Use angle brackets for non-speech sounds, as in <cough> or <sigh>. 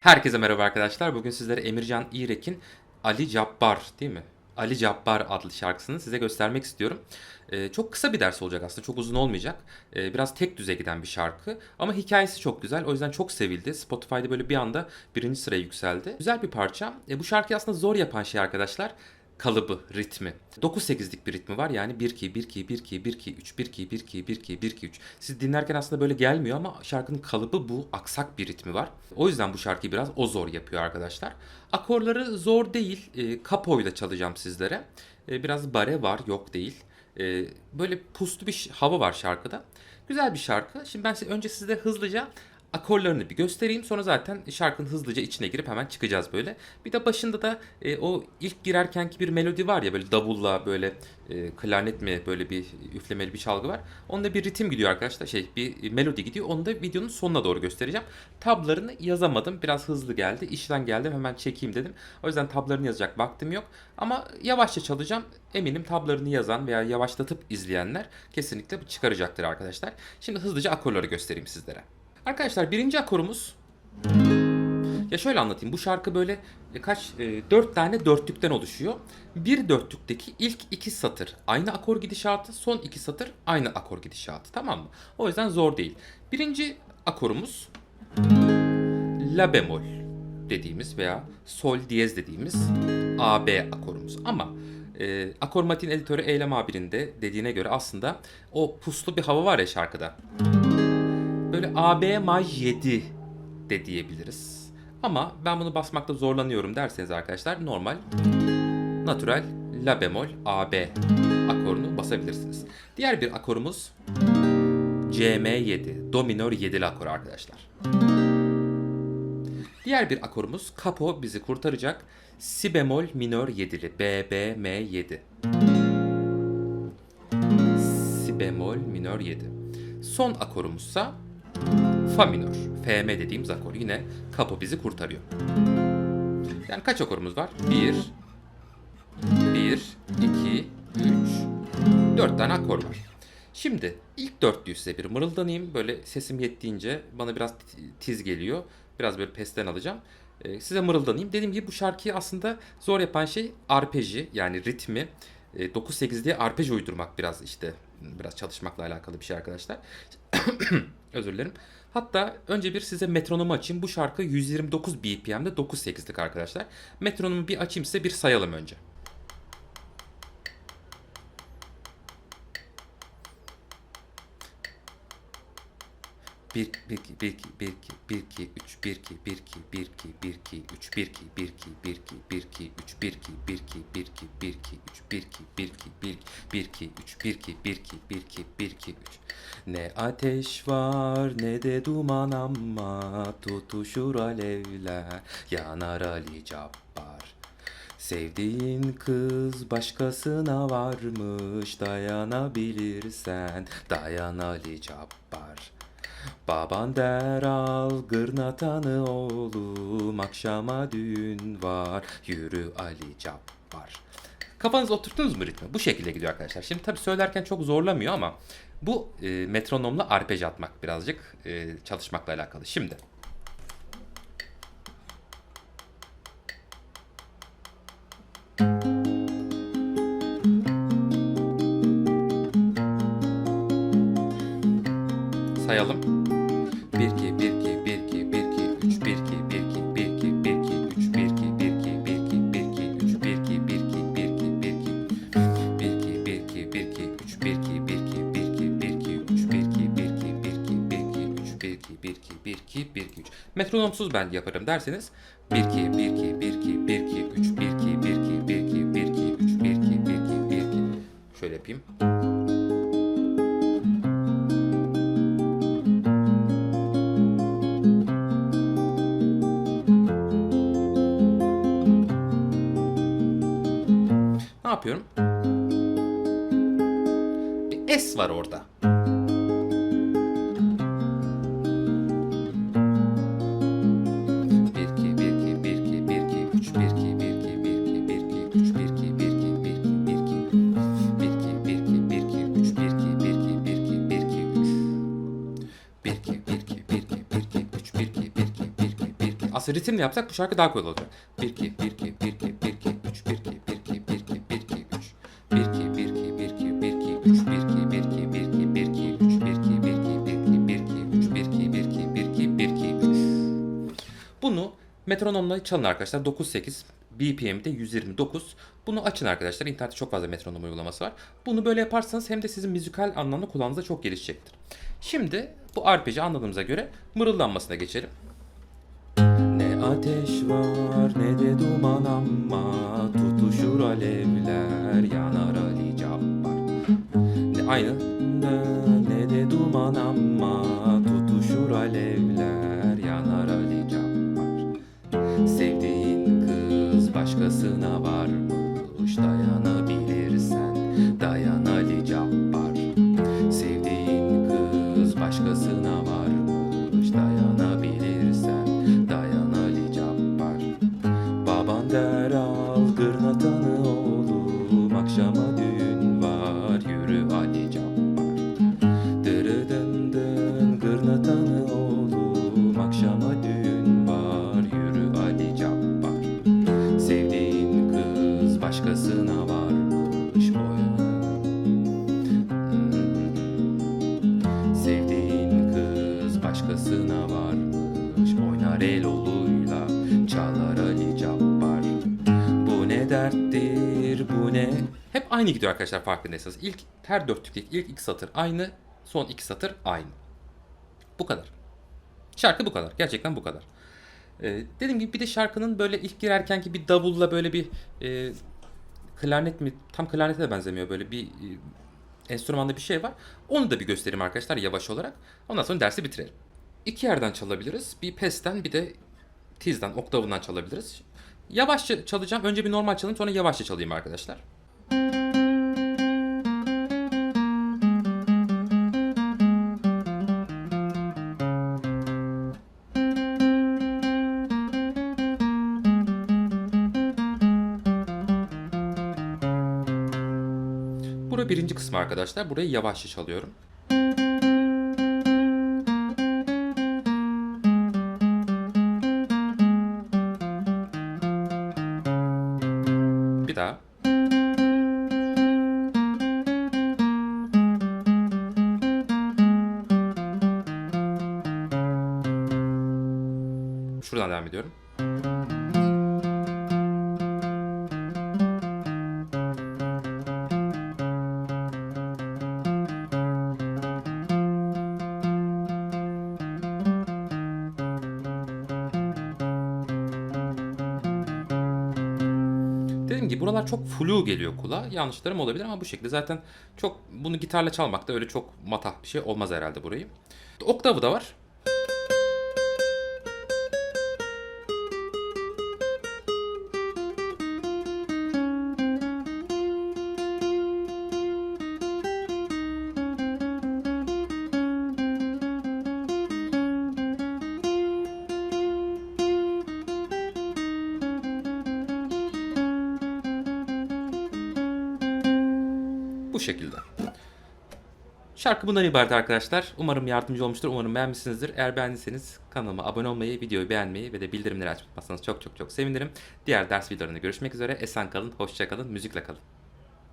Herkese merhaba arkadaşlar. Bugün sizlere Emircan İrek'in Ali Cabbar değil mi? Ali Cabbar adlı şarkısını size göstermek istiyorum. Ee, çok kısa bir ders olacak aslında. Çok uzun olmayacak. Ee, biraz tek düze giden bir şarkı. Ama hikayesi çok güzel. O yüzden çok sevildi. Spotify'da böyle bir anda birinci sıraya yükseldi. Güzel bir parça. E, bu şarkıyı aslında zor yapan şey arkadaşlar kalıbı, ritmi. 9-8'lik bir ritmi var yani 1-2, 1-2, 1-2, 1-2, 3, 1-2, 1-2, 1-2, 1-2, 3. Siz dinlerken aslında böyle gelmiyor ama şarkının kalıbı bu, aksak bir ritmi var. O yüzden bu şarkıyı biraz o zor yapıyor arkadaşlar. Akorları zor değil, e, kapoyla çalacağım sizlere. E, biraz bare var, yok değil. E, böyle puslu bir hava var şarkıda. Güzel bir şarkı. Şimdi ben size, önce size hızlıca akorlarını bir göstereyim. Sonra zaten şarkının hızlıca içine girip hemen çıkacağız böyle. Bir de başında da e, o ilk girerkenki bir melodi var ya böyle davulla böyle e, klarnet mi böyle bir üflemeli bir çalgı var. Onda bir ritim gidiyor arkadaşlar. Şey bir melodi gidiyor. Onu da videonun sonuna doğru göstereceğim. Tablarını yazamadım. Biraz hızlı geldi. İşten geldim hemen çekeyim dedim. O yüzden tablarını yazacak vaktim yok. Ama yavaşça çalacağım. Eminim tablarını yazan veya yavaşlatıp izleyenler kesinlikle çıkaracaktır arkadaşlar. Şimdi hızlıca akorları göstereyim sizlere. Arkadaşlar birinci akorumuz ya şöyle anlatayım. Bu şarkı böyle e, kaç e, dört tane dörtlükten oluşuyor. Bir dörtlükteki ilk iki satır aynı akor gidişatı, son iki satır aynı akor gidişatı. Tamam mı? O yüzden zor değil. Birinci akorumuz la bemol dediğimiz veya sol diyez dediğimiz AB akorumuz. Ama e, akor matin editörü Eylem abinin de dediğine göre aslında o puslu bir hava var ya şarkıda. Böyle AB maj 7 de diyebiliriz. Ama ben bunu basmakta zorlanıyorum derseniz arkadaşlar normal natural la bemol AB akorunu basabilirsiniz. Diğer bir akorumuz CM7 do minör 7'li akor arkadaşlar. Diğer bir akorumuz kapo bizi kurtaracak si bemol minör 7'li BBM7. Si bemol minör 7. Son akorumuzsa fa minör. FM dediğimiz akor. Yine kapo bizi kurtarıyor. Yani kaç akorumuz var? 1 1 2 3 4 tane akor var. Şimdi ilk dörtlüyü size bir mırıldanayım. Böyle sesim yettiğince bana biraz tiz geliyor. Biraz böyle pesten alacağım. Ee, size mırıldanayım. Dediğim gibi bu şarkıyı aslında zor yapan şey arpeji yani ritmi. E, 9-8 diye arpej uydurmak biraz işte biraz çalışmakla alakalı bir şey arkadaşlar. <coughs> Özür dilerim. Hatta önce bir size metronomu açayım. Bu şarkı 129 BPM'de 9-8'lik arkadaşlar. Metronomu bir açayım size bir sayalım önce. Bir, iki, bir, iki, bir, iki, bir, iki, üç, bir, iki, bir, iki, bir, iki, bir, iki, üç, bir, iki, bir, iki, bir, iki, bir, iki, üç, bir, iki, bir, iki, bir, iki, bir, iki, üç, bir, iki, bir, iki, bir, bir, iki, üç, bir, iki, bir, iki, bir, iki, bir, iki, üç. Ne ateş var ne de duman ama tutuşur alevler, yanar Ali Cabbar. Sevdiğin kız başkasına varmış dayanabilirsen dayan Ali Cabbar. Baban der al gırnatanı oğlum akşama düğün var yürü Ali Cabbar. Kafanızda oturttunuz mu ritmi? Bu şekilde gidiyor arkadaşlar. Şimdi tabii söylerken çok zorlamıyor ama bu e, metronomla arpej atmak birazcık e, çalışmakla alakalı. Şimdi. Sayalım. 1 2 1 2 1 2 3 Metronomsuz ben yaparım derseniz 1 2 1 2 1 2 1 2 3 1 2 1 2 1 2 1 2 3 1 2 1 2 1 2 Şöyle yapayım. Ne yapıyorum? Bir S var orada. Aslında ritimle yapsak bu şarkı daha kolay olacak. 1 2 1 2 1 2 1 2 3 1 2 1 2 1 2 1 2 3 1 2 1 2 1 2 1 2 3 1 2 1 2 1 2 1 2 3 1 2 1 2 1 2 1 2 3 1 2 1 2 1 2 1 2 3 Bunu metronomla çalın arkadaşlar. 9-8 BPM'de 129. Bunu açın arkadaşlar. İnternette çok fazla metronom uygulaması var. Bunu böyle yaparsanız hem de sizin müzikal anlamda kulağınızda çok gelişecektir. Şimdi bu arpeci anladığımıza göre mırıldanmasına geçelim. Ateş var ne de duman ama tutuşur alevler yanar Ali Cabbar. Ne aynı ne de duman ama tutuşur alevler yanar Ali Cabbar. Sevdiğin kız başkasına varmış dayanabilirsen akşama düğün var yürü Ali Cabbar. Dırıdın dın gırnatanı oğlum akşama düğün var yürü Ali Cabbar. Sevdiğin kız başkasına varmış oya. Sevdiğin kız başkasına varmış Oynar el oluyla çalar Ali Cabbar Bu ne derttir bu ne aynı gidiyor arkadaşlar farkındaysanız İlk her dörtlükte ilk iki satır aynı Son iki satır aynı Bu kadar Şarkı bu kadar gerçekten bu kadar ee, Dediğim gibi bir de şarkının böyle ilk girerkenki bir davulla böyle bir e, klarnet mi tam klarnete de benzemiyor böyle bir e, enstrümanda bir şey var. Onu da bir göstereyim arkadaşlar yavaş olarak. Ondan sonra dersi bitirelim. İki yerden çalabiliriz. Bir pesten bir de tizden, oktavından çalabiliriz. Yavaşça çalacağım. Önce bir normal çalayım sonra yavaşça çalayım arkadaşlar. Birinci kısmı arkadaşlar. Burayı yavaşça çalıyorum. Bir daha. Şuradan devam ediyorum. Dediğim gibi buralar çok flu geliyor kulağa. Yanlışlarım olabilir ama bu şekilde zaten çok bunu gitarla çalmak da öyle çok matah bir şey olmaz herhalde burayı. Oktavı da var. Bu şekilde. Şarkı bundan ibaret arkadaşlar. Umarım yardımcı olmuştur. Umarım beğenmişsinizdir. Eğer beğendiyseniz kanalıma abone olmayı, videoyu beğenmeyi ve de bildirimleri açmayı unutmazsanız çok çok çok sevinirim. Diğer ders videolarında görüşmek üzere. Esen kalın, hoşça kalın, müzikle kalın.